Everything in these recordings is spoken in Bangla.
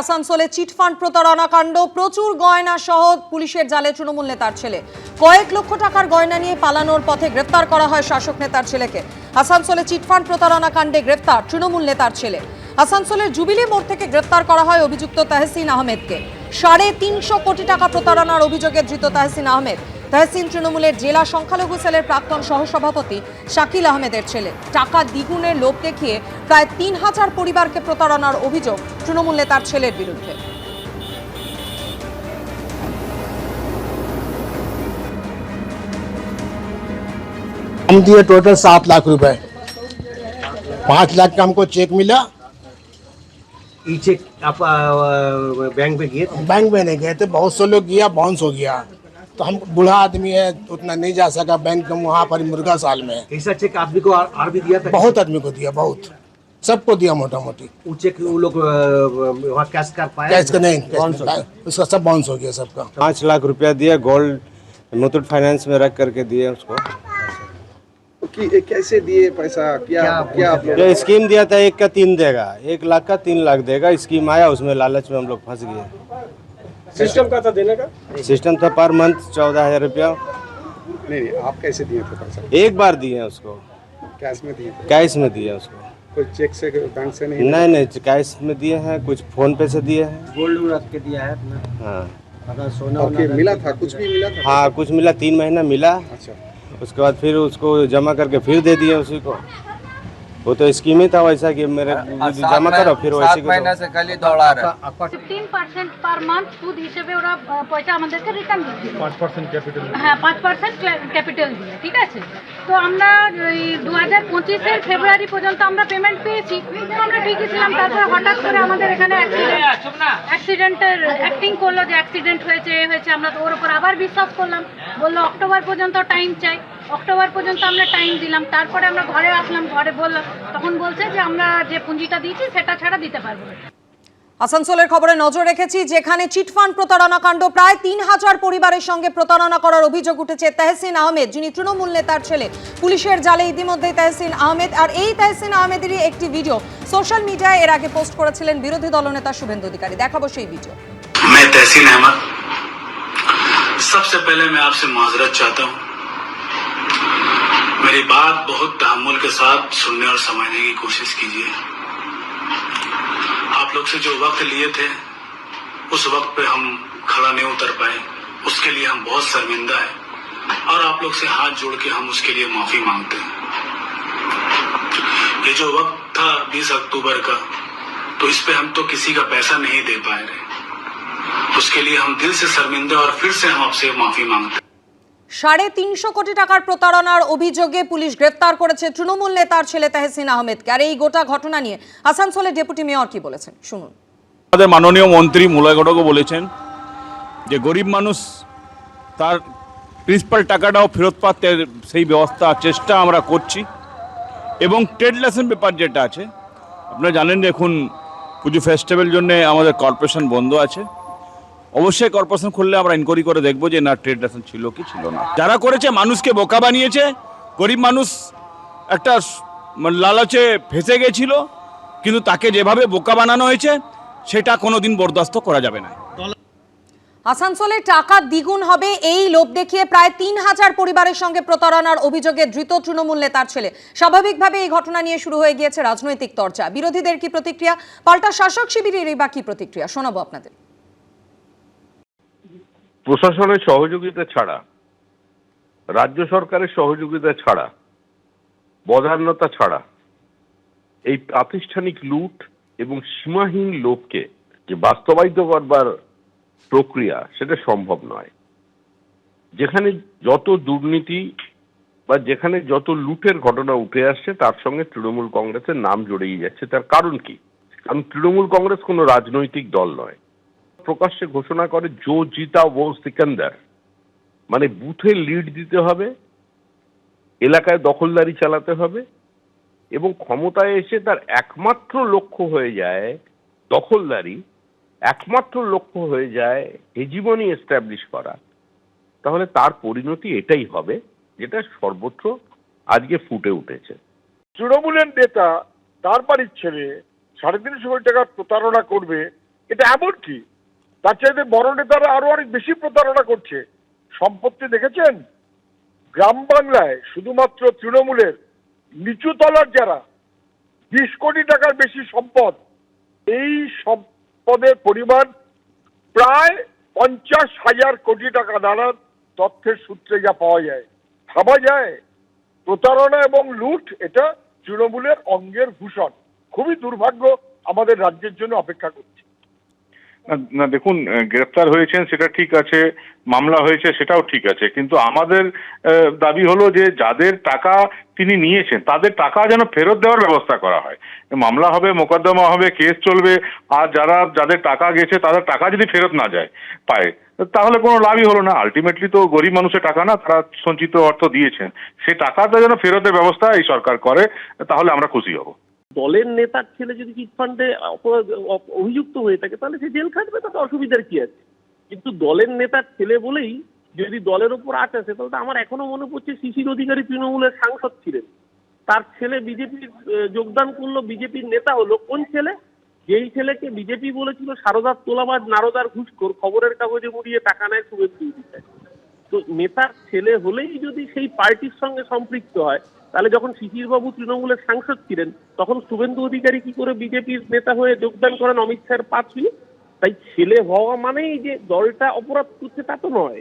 আসানসোলে চিটফান্ড প্রতারণা কাণ্ড, প্রচুর গয়না সহ পুলিশের জালে তৃণমূল নেতার ছেলে। কয়েক লক্ষ টাকার গয়না নিয়ে পালানোর পথে গ্রেপ্তার করা হয় শাসক নেতার ছেলেকে। আসানসোলে চিটফান্ড প্রতারণা কাণ্ডে গ্রেপ্তার তৃণমূল নেতার ছেলে। আসানসোলের জুবিলি মোড় থেকে গ্রেপ্তার করা হয় অভিযুক্ত তাহসিন আহমেদকে। সাড়ে তিনশো কোটি টাকা প্রতারণার অভিযোগে ধৃত তাহসিন আহমেদ তহসিন তৃণমূলের জেলা সংখ্যালঘু সেলের প্রাক্তন সহসভাপতি শাকিল আহমেদের ছেলে টাকা দ্বিগুণের লোভ দেখিয়ে প্রায় তিন হাজার পরিবারকে প্রতারণার অভিযোগ তৃণমূল নেতার ছেলের বিরুদ্ধে हम दिए टोटल सात लाख रुपए पाँच लाख का हमको चेक मिला ई चेक आप आ, बैंक में गए थे बैंक में नहीं गए थे बहुत से लोग गया बाउंस हो गया तो हम बूढ़ा आदमी है उतना नहीं जा सका बैंक में वहाँ पर मुर्गा साल में ऐसा चेक आदमी को और भी दिया था? बहुत आदमी को दिया बहुत। सबको दिया मोटा मोटी वो चेक वो लोग वहाँ कैश कर पाए? कैश का नहीं। कैश- उसका सब बाउंस हो गया सबका। पाँच लाख रुपया दिया गोल्ड मुथूट फाइनेंस में रख करके दिए उसको। कि कैसे दिए पैसा? क्या क्या लोग जो स्कीम दिया था एक का तीन देगा। एक लाख का तीन लाख देगा स्कीम आया उसमें लालच में हम लोग फंस गए। सिस्टम का था देने का? सिस्टम था पर मंथ चौदह हज़ार रुपया। नहीं नहीं आप कैसे दिए थे पैसा? एक बार दिए उसको। कैश में दिए कैश में दिया उसको। कोई चेक से बैंक से नहीं? नहीं नहीं कैश में दिए हैं कुछ फ़ोन पे से दिए हैं। गोल्ड रख के दिया है अपना। हाँ। अगर सोना फिर मिला था कुछ भी मिला था? हाँ कुछ मिला तीन महीना मिला। अच्छा। उसके बाद फिर उसको जमा करके फिर दे दिए उसी को। वो तो स्कीम ही था वैसा कि मेरे जमा करो फिर वैसे को दो। से खाली दौड़ा रहा आपका ফিফটিন পার্সেন্ট পার মান্থ সুদ হিসেবে ওরা আহ, পয়সা আমাদেরকে রিটার্ন দিচ্ছিল পাঁচ পার্সেন্ট ক্যাপিটাল হ্যাঁ পাঁচ পার্সেন্ট ক্যাপিটাল দিয়ে ঠিক আছে তো আমরা ওই দু হাজার পঁচিশের ফেব্রুয়ারি পর্যন্ত আমরা পেমেন্ট পেয়েছি তো আমরা ঠিকই ছিলাম তারপর হঠাৎ করে আমাদের এখানে অ্যাক্সিডেন্টের অ্যাক্টিং করলো যে অ্যাক্সিডেন্ট হয়েছে এ হয়েছে আমরা তো ওর উপর আবার বিশ্বাস করলাম বললো অক্টোবর পর্যন্ত টাইম চাই অক্টোবর পর্যন্ত আমরা টাইম দিলাম তারপরে আমরা ঘরে আসলাম ঘরে বললাম তখন বলছে যে আমরা যে পুঁজিটা দিয়েছি সেটা ছাড়া দিতে পারবো না আসানসোলের খবরে নজর রেখেছি যেখানে চিটফান্ড প্রতারণা কাণ্ড প্রায় তিন হাজার পরিবারের সঙ্গে প্রতারণা করার অভিযোগ উঠেছে তেহসিন আহমেদ যিনি তৃণমূল নেতার ছেলে পুলিশের জালে ইতিমধ্যেই তেহসিন আহমেদ আর এই তেহসিন আহমেদেরই একটি ভিডিও সোশ্যাল মিডিয়ায় এর আগে পোস্ট করেছিলেন বিরোধী দলনেতা শুভেন্দু অধিকারী দেখাবো সেই ভিডিও मैं तहसीन अहमद सबसे पहले मैं आपसे माजरत चाहता हूं मेरी बात बहुत तहमुल के साथ सुनने और समझने की कोशिश कीजिए। आप लोग से जो वक्त लिए थे, उस वक्त पे हम खड़ा नहीं उतर पाए। उसके लिए हम बहुत शर्मिंदा है और आप लोग से हाथ जोड़ के हम उसके लिए माफ़ी मांगते हैं। ये जो वक्त था 20 अक्टूबर का तो इस पे हम तो किसी का पैसा नहीं दे पाए रहे उसके लिए हम दिल से शर्मिंदा और फिर से हम आपसे माफ़ी मांगते हैं। সাড়ে তিনশো কোটি টাকার প্রতারণার অভিযোগে পুলিশ গ্রেফতার করেছে তৃণমূল নেতার ছেলে তেহসিন আহমেদকে। আর এই গোটা ঘটনা নিয়ে আসানসোলের ডেপুটি মেয়র কি বলেছেন? শুনুন। আমাদের মাননীয় মন্ত্রী মুলয় ঘটকও বলেছেন যে গরিব মানুষ তার প্রিন্সিপাল টাকাটাও ফেরত পাতে, সেই ব্যবস্থা, চেষ্টা আমরা করছি। এবং ট্রেড লাইসেন্স পেপার যেটা আছে, আপনারা জানেন যে এখন পুজো ফেস্টিভ্যাল জন্য আমাদের কর্পোরেশন বন্ধ আছে। অবশ্যই কর্পোরেশন খুললে আমরা ইনকোয়ারি করে দেখব যে না ট্রেড লাইসেন্স ছিল কি ছিল না। যারা করেছে, মানুষকে বোকা বানিয়েছে, গরিব মানুষ একটা মানে লালচে ফেসে গেছিল, কিন্তু তাকে যেভাবে বোকা বানানো হয়েছে, সেটা কোনোদিন বরদাস্ত করা যাবে না। আসানসোলে টাকা দ্বিগুণ হবে এই লোভ দেখিয়ে প্রায় তিন হাজার পরিবারের সঙ্গে প্রতারণার অভিযোগে ধৃত তৃণমূল নেতার ছেলে। স্বাভাবিকভাবে এই ঘটনা নিয়ে শুরু হয়ে গিয়েছে রাজনৈতিক চর্চা বিরোধীদের কি প্রতিক্রিয়া? পাল্টা শাসক শিবিরের এই বা কি প্রতিক্রিয়া? শোনাবো আপনাদের। প্রশাসনের সহযোগিতা ছাড়া, রাজ্য সরকারের সহযোগিতা ছাড়া, বদান্যতা ছাড়া, এই প্রাতিষ্ঠানিক লুট এবং সীমাহীন লোভকে যে বাস্তবায়িত করবার প্রক্রিয়া, সেটা সম্ভব নয়। যেখানে যত দুর্নীতি বা যেখানে যত লুটের ঘটনা উঠে আসছে, তার সঙ্গে তৃণমূল কংগ্রেসের নাম জড়িয়ে যাচ্ছে। তার কারণ কি? কারণ তৃণমূল কংগ্রেস কোনো রাজনৈতিক দল নয়। প্রকাশ্যে ঘোষণা করে জো জিতা ও সিকান্দার। মানে বুথে লিড দিতে হবে, এলাকায় দখলদারি চালাতে হবে, এবং ক্ষমতায় এসে তার একমাত্র লক্ষ্য হয়ে যায় দখলদারি, একমাত্র লক্ষ্য হয়ে যায় হেজিমনি এস্টাবলিশ করা। তাহলে তার পরিণতি এটাই হবে, যেটা সর্বত্র আজকে ফুটে উঠেছে। তৃণমূলের নেতা, তার বাড়ির ছেলে, সাড়ে তিনশো কোটি টাকা প্রতারণা করবে, এটা এমন কি? তার চাইতে বড় নেতারা আরও অনেক বেশি প্রতারণা করছে। সম্পত্তি দেখেছেন? গ্রাম বাংলায় শুধুমাত্র তৃণমূলের নিচু তলার যারা বিশ কোটি টাকার বেশি সম্পদ, এই সম্পদের পরিমাণ প্রায় পঞ্চাশ হাজার কোটি টাকা দাঁড়ান তথ্যের সূত্রে যা পাওয়া যায়। ভাবা যায়, প্রতারণা এবং লুট এটা তৃণমূলের অঙ্গের ভূষণ। খুবই দুর্ভাগ্য আমাদের রাজ্যের জন্য অপেক্ষা করছে। না- দেখুন আহ, গ্রেফতার হয়েছেন সেটা ঠিক আছে মামলা হয়েছে সেটাও ঠিক আছে। কিন্তু আমাদের দাবি হলো যে যাদের টাকা তিনি নিয়েছেন তাদের টাকা যেন ফেরত দেওয়ার ব্যবস্থা করা হয়। মামলা হবে মোকদ্দমা হবে কেস চলবে আর যারা যাদের টাকা গেছে তাদের টাকা যদি ফেরত না যায় পায় তাহলে কোনো লাভই হলো না। আলটিমেটলি তো গরিব মানুষের টাকা না তারা সঞ্চিত অর্থ দিয়েছেন। সে টাকাটা যেন ফেরতের ব্যবস্থা এই সরকার করে তাহলে আমরা খুশি হব। দলের নেতার ছেলে যদি চিটফান্ডে অভিযুক্ত হয়ে থাকে, তাহলে সে জেল খাটবে, তাতে অসুবিধার কি আছে? কিন্তু দলের নেতার ছেলে বলেই যদি দলের ওপর আট আছে তাহলে আমার এখনও মনে পড়ছে শিশির অধিকারী তৃণমূলের সাংসদ ছিলেন। তার ছেলে বিজেপির যোগদান করল বিজেপির নেতা হলো কোন ছেলে? যেই ছেলেকে বিজেপি বলেছিল, সারদার তোলাবাজ নারদার ঘুষখোর, খবরের কাগজে মুড়িয়ে টাকা নেয় অধিকারী। তো নেতার ছেলে হলেই যদি সেই পার্টির সঙ্গে সম্পৃক্ত হয়, তাহলে যখন শিশিরবাবু তৃণমূলের সাংসদ ছিলেন, তখন শুভেন্দু অধিকারী কি করে বিজেপির নেতা হয়ে যোগদান করেন অমিত শাহের পাঁচই তাই ছেলে হওয়া মানেই যে দলটা অপরাধ করছে তা তো নয়।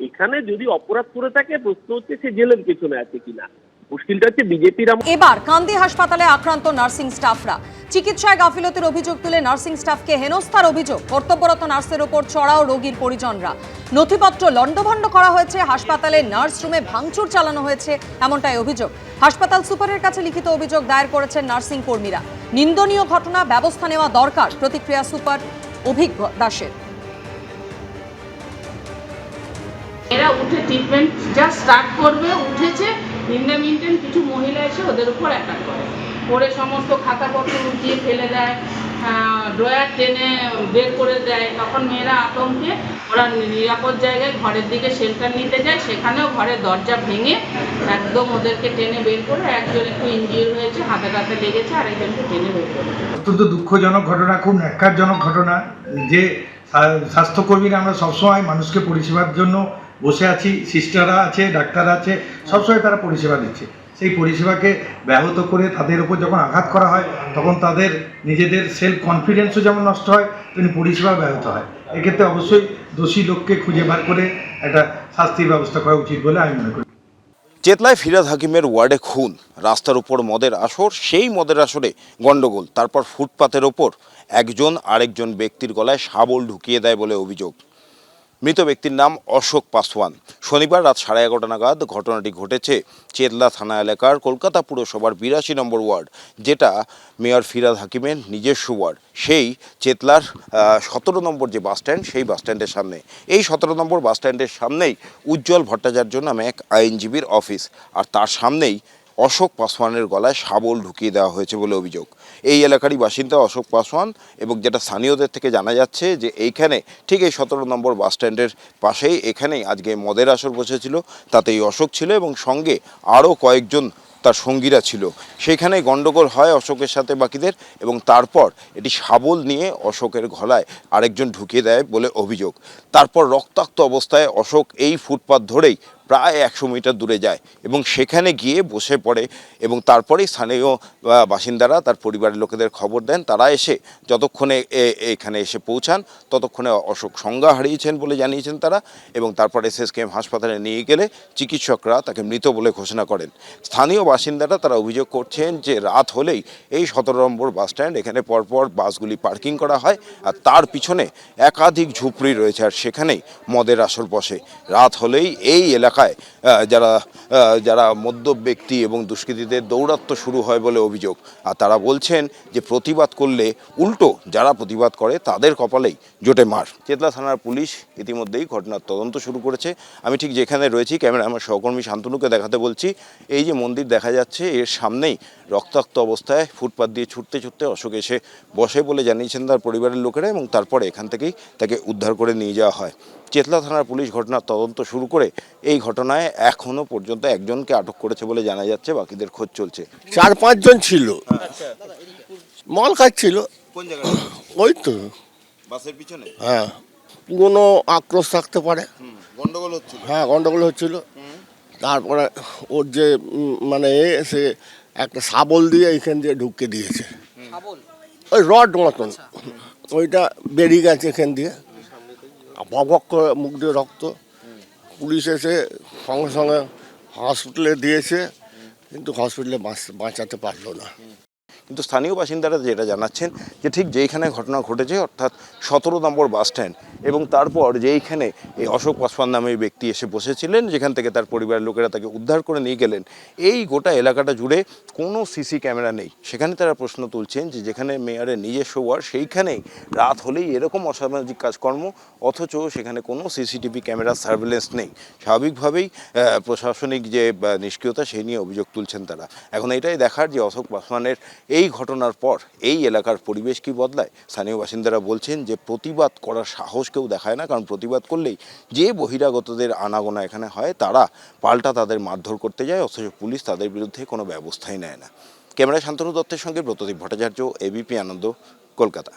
এখানে যদি অপরাধ করে থাকে, প্রশ্ন হচ্ছে সে জেলের পেছনে আছে কিনা। মুশকিলটা হচ্ছে বিজেপির এবার কান্দি হাসপাতালে আক্রান্ত নার্সিং স্টাফরা। চিকিৎসায় গাফিলতির অভিযোগ তুলে নার্সিং স্টাফকে হেনস্থার অভিযোগ। কর্তব্যরত নার্সের ওপর চড়াও রোগীর পরিজনরা। নথিপত্র লণ্ডভণ্ড করা হয়েছে হাসপাতালে নার্স রুমে ভাঙচুর চালানো হয়েছে এমনটাই অভিযোগ। হাসপাতাল সুপারের কাছে লিখিত অভিযোগ দায়ের করেছেন নার্সিং কর্মীরা। নিন্দনীয় ঘটনা ব্যবস্থা নেওয়া দরকার প্রতিক্রিয়া সুপার অভিজ্ঞ দাসের। এরা উঠে ট্রিটমেন্ট জাস্ট স্টার্ট করবে উঠেছে ইন্ডে মিনটেন কিছু মহিলা এসে ওদের উপর অ্যাটাক করে। করে সমস্ত খাতাপত্র উঠিয়ে ফেলে দেয় ড্রয়ার টেনে বের করে দেয়। তখন মেয়েরা আতঙ্কে, ওরা নিরাপদ জায়গায় ঘরের দিকে শেল্টার নিতে যায়, সেখানেও ঘরের দরজা ভেঙে একদম ওদেরকে টেনে বের করে, একজন একটু ইঞ্জিওর হয়েছে, হাতে টাতে লেগেছে আর একজনকে টেনে বের করেছে অত্যন্ত দুঃখজনক ঘটনা, খুব ন্যাক্কারজনক ঘটনা যে স্বাস্থ্যকর্মীরা আমরা সবসময় মানুষকে পরিষেবার জন্য বসে আছি সিস্টাররা আছে ডাক্তার আছে, সবসময় তারা পরিষেবা দিচ্ছে সেই পরিষেবাকে ব্যাহত করে তাদের উপর যখন আঘাত করা হয়, তখন তাদের নিজেদের সেলফ কনফিডেন্সও যেমন নষ্ট হয়, তেমনি পরিষেবা ব্যাহত হয়। এক্ষেত্রে অবশ্যই দোষী লোককে খুঁজে বার করে একটা শাস্তির ব্যবস্থা করা উচিত বলে আমি মনে করি। চেতলায় ফিরাদ হাকিমের ওয়ার্ডে খুন। রাস্তার উপর মদের আসর, সেই মদের আসরে গন্ডগোল তারপর ফুটপাতের ওপর একজন আরেকজন ব্যক্তির গলায় শাবল ঢুকিয়ে দেয় বলে অভিযোগ। মৃত ব্যক্তির নাম অশোক পাসওয়ান। শনিবার রাত সাড়ে এগারোটা নাগাদ ঘটনাটি ঘটেছে চেতলা থানা এলাকার কলকাতা পুরসভার বিরাশি নম্বর ওয়ার্ড, যেটা মেয়র ফিরাদ হাকিমের নিজস্ব ওয়ার্ড। সেই চেতলার সতেরো নম্বর যে বাসস্ট্যান্ড সেই বাসস্ট্যান্ডের সামনে। এই সতেরো নম্বর বাসস্ট্যান্ডের সামনেই উজ্জ্বল ভট্টাচার্য নামে এক আইনজীবীর অফিস। আর তার সামনেই অশোক পাসওয়ানের গলায় শাবল ঢুকিয়ে দেওয়া হয়েছে বলে অভিযোগ। এই এলাকারই বাসিন্দা অশোক পাসওয়ান এবং যেটা স্থানীয়দের থেকে জানা যাচ্ছে যে এইখানে ঠিক এই সতেরো নম্বর বাস স্ট্যান্ডের পাশেই এখানেই আজকে মদের আসর বসেছিল তাতে এই অশোক ছিল এবং সঙ্গে আরও কয়েকজন তার সঙ্গীরা ছিল। সেখানে গণ্ডগোল হয় অশোকের সাথে বাকিদের এবং তারপর এটি শাবল নিয়ে অশোকের গলায় আরেকজন ঢুকিয়ে দেয় বলে অভিযোগ। তারপর রক্তাক্ত অবস্থায় অশোক এই ফুটপাত ধরেই প্রায় একশো মিটার দূরে যায় এবং সেখানে গিয়ে বসে পড়ে এবং তারপরেই স্থানীয় বাসিন্দারা তার পরিবারের লোকেদের খবর দেন। তারা এসে যতক্ষণে এখানে এসে পৌঁছান, ততক্ষণে অশোক সংজ্ঞা হারিয়েছেন বলে জানিয়েছেন তারা এবং তারপর এসএসকেএম হাসপাতালে নিয়ে গেলে চিকিৎসকরা তাকে মৃত বলে ঘোষণা করেন। স্থানীয় বাসিন্দারা তারা অভিযোগ করছেন যে রাত হলেই এই সতেরো নম্বর বাস স্ট্যান্ড এখানে পরপর বাসগুলি পার্কিং করা হয় আর তার পিছনে একাধিক ঝুপড়ি রয়েছে আর সেখানেই মদের আসর বসে। রাত হলেই এই এলাকায় যারা যারা মদ্য ব্যক্তি এবং দুষ্কৃতীদের দৌরাত্ম্য শুরু হয় বলে অভিযোগ। আর তারা বলছেন যে প্রতিবাদ করলে উল্টো যারা প্রতিবাদ করে তাদের কপালেই জোটে মার। চেতলা থানার পুলিশ ইতিমধ্যেই ঘটনার তদন্ত শুরু করেছে। আমি ঠিক যেখানে রয়েছি ক্যামেরা আমার সহকর্মী শান্তনুকে দেখাতে বলছি, এই যে মন্দির দেখা যাচ্ছে, এর সামনেই রক্তাক্ত অবস্থায় ফুটপাত দিয়ে ছুটতে ছুটতে অশোক এসে বসে বলে জানিয়েছেন তার পরিবারের লোকেরা এবং তারপরে এখান থেকেই তাকে উদ্ধার করে নিয়ে যাওয়া হয়। চেতলা থানার পুলিশ ঘটনার তদন্ত শুরু করে এই ঘটনায় এখনও পর্যন্ত একজনকে আটক করেছে বলে জানা যাচ্ছে বাকিদের খোঁজ চলছে। চার পাঁচজন ছিল। মল খাচ্ছিল। কোন ওই তো। বাসের পিছনে? হ্যাঁ। পুরনো আক্রোশ থাকতে পারে। গন্ডগোল হচ্ছিল। হ্যাঁ গন্ডগোল হচ্ছিল। তারপরে ওর যে মানে এ সে একটা শাবল দিয়ে এইখান দিয়ে ঢুকে দিয়েছে। ওই রড মতন। ওইটা বেরিয়ে গেছে এখান দিয়ে। বক করে মুখ দিয়ে রক্ত। পুলিশ এসে সঙ্গে সঙ্গে হসপিটালে দিয়েছে, কিন্তু হসপিটালে বাঁচ- বাঁচাতে পারল না। কিন্তু স্থানীয় বাসিন্দারা যেটা জানাচ্ছেন যে ঠিক যেইখানে ঘটনা ঘটেছে, অর্থাৎ সতেরো নম্বর বাস স্ট্যান্ড এবং তারপর যেইখানে এই অশোক পাসওয়ান নামে ব্যক্তি এসে বসেছিলেন, যেখান থেকে তার পরিবারের লোকেরা তাকে উদ্ধার করে নিয়ে গেলেন। এই গোটা এলাকাটা জুড়ে কোনো সিসি ক্যামেরা নেই। সেখানে তারা প্রশ্ন তুলছেন যে যেখানে মেয়রের নিজস্ব ওয়ার্ড, সেইখানেই রাত হলেই এরকম অসামাজিক কাজকর্ম, অথচ সেখানে কোনো সিসিটিভি ক্যামেরা সার্ভেলেন্স নেই। স্বাভাবিকভাবেই প্রশাসনিক যে নিষ্ক্রিয়তা, সেই নিয়ে অভিযোগ তুলছেন তারা। এখন এটাই দেখার যে অশোক পাসওয়ানের এই ঘটনার পর এই এলাকার পরিবেশ কি বদলায়? স্থানীয় বাসিন্দারা বলছেন যে প্রতিবাদ করার সাহস কেউ দেখায় না, কারণ প্রতিবাদ করলেই যে বহিরাগতদের আনাগোনা এখানে হয়, তারা পাল্টা তাদের মারধর করতে যায়, অথচ পুলিশ তাদের বিরুদ্ধে কোনো ব্যবস্থাই নেয় না। ক্যামেরা শান্তনু দত্তের সঙ্গে ব্রতদীপ ভট্টাচার্য, এবিপি আনন্দ, কলকাতা।